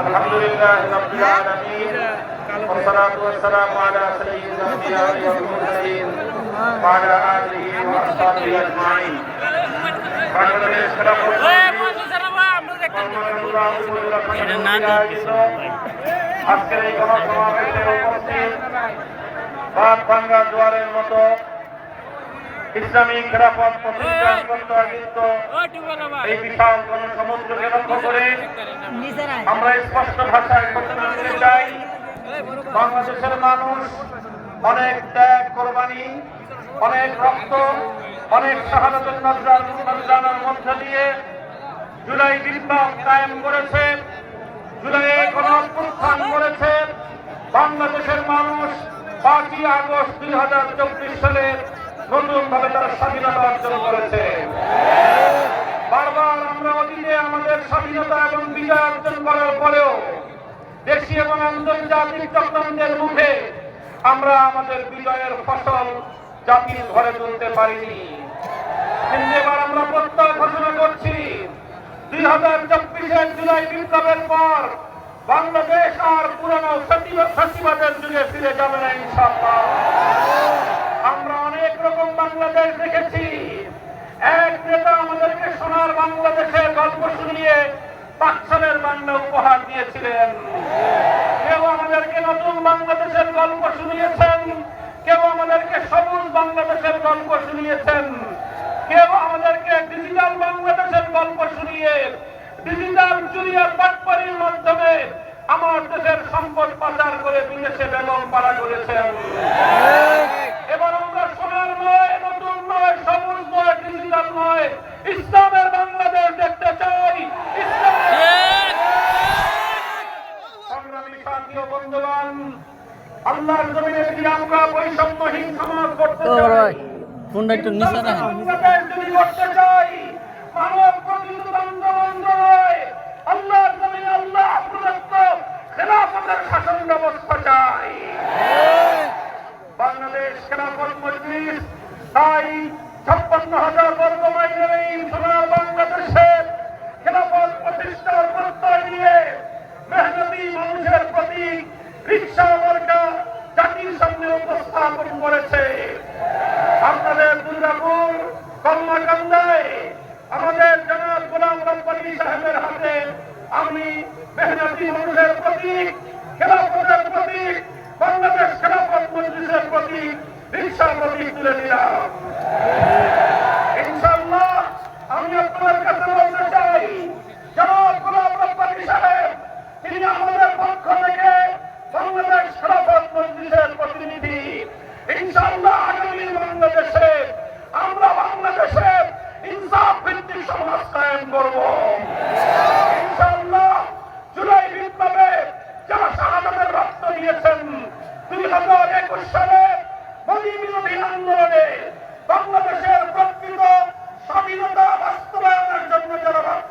الحمد لله رب العالمين والصلاة والسلام على سيد الأنبياء والمرسلين وعلى آله وأصحابه أجمعين বাংলাদেশ আজকের এই গণসমাবেশে উপস্থিত ভাত ভাঙ্গা জোয়ারের মতো ইসলামী খেলাফত এই। বিশাল লক্ষ্য করে আমরা স্পষ্ট ভাষায় ঘোষণা দিতে চাই। বাংলাদেশের মানুষ অনেক ত্যাগ কোরবানি অনেক রক্ত অনেক শাহাদাতের নজরানার মধ্যে দিয়ে জুলাই বিপ্লব কায়েম করেছে জুলাই গণঅভ্যুত্থান করেছে। বাংলাদেশের মানুষ পাঁচই আগস্ট দুই হাজার চব্বিশ সালে নতুন ভাবে তারা স্বাধীনতা অর্জন করেছে। বারবার আমরা অতীতে আমাদের স্বাধীনতা এবং বিজয় অর্জন করার পরেও দেশি এবং আন্তর্জাতিক চক্রান্তের মুখে আমরা আমাদের বিজয়ের ফসল জাতির ঘরে তুলতে পারিনি। কিন্তু এবার আমরা প্রত্যয় ঘোষণা করছি, দুই হাজার চব্বিশের জুলাই বিপ্লবের পর বাংলাদেশ আর পুরনো সচিবাদের যুগে ফিরে যাবে না ইনশাল্লাহ আমরা অনেক রকম বাংলাদেশ দেখেছি। এক নেতা আমাদেরকে সোনার বাংলাদেশের গল্প শুনিয়ে পাকসালের বাংলা উপহার দিয়েছিলেন। কেউ আমাদেরকে নতুন বাংলাদেশের গল্প শুনিয়েছেন, কেউ আমাদেরকে সবুজ বাংলাদেশের গল্প শুনিয়েছেন, কেউ আমাদেরকে ডিজিটাল বাংলাদেশের গল্প শুনিয়ে ডিজিটাল চুরিয়ার পাটপাড়ির মাধ্যমে আমার দেশের সম্পদ পাচার করে বিদেশে বেগম পাড়া করেছেন। এবার সোনার নয় নতুন নয় সবুজ নয় ডিজিটাল নয় ইসলামের বাংলাদেশ দেখতে চাই ইসলামের সংগ্রামী সাথী ও বন্ধুগণ আল্লাহর জমিনে যদি আমরা বৈষম্যহীন সমাজ করতে চাই ফোনটা একটু নিচে রাখেন। যদি করতে চাই। মানব প্রকৃত বন্ধ নয় আল্লাহর জমিনে আল্লাহ প্রদত্ত খেলাফতের শাসন ব্যবস্থা চাই বাংলাদেশ খেলাফত মজলিস তাই ছাপ্পান্ন হাজার বর্গ মাইলের এই সোনার বাংলাদেশের খেলাফত প্রতিষ্ঠার প্রত্যয় নিয়ে মেহনতি মানুষের প্রতি রিক্সা মার্কা জাতির সামনে উপস্থাপন করেছে আপনাদের দুর্গাপুর কর্মাকান্দায় আমাদের জনাব গোলাম রব্বানী সাহেবের হাতে আমি মেহনতি মানুষের প্রতীক, খেলাফতের প্রতীক, বাংলাদেশ খেলাফত মজলিসের প্রতীক রিক্সা প্রতীক তুলে দিলাম ইনশাআল্লাহ আমি আপনাদের কাছে বলতে চাই জনাব গোলাম রব্বানি সাহেব তিনি আমাদের পক্ষ থেকে বাংলাদেশ খেলাফত মজলিসের প্রতিনিধি ইনশাআল্লাহ আগামী বাংলাদেশে আমরা বাংলাদেশে ইনসাফ ভিত্তিক সমাজ কায়েম করব ইনশাআল্লাহ জুলাই বিপ্লবে যারা শাহাদাতের রক্ত দিয়েছেন দুই হাজার একুশ সালে মোদী বিরোধী আন্দোলনে বাংলাদেশের প্রকৃত স্বাধীনতা বাস্তবায়নের জন্য যারা রক্ত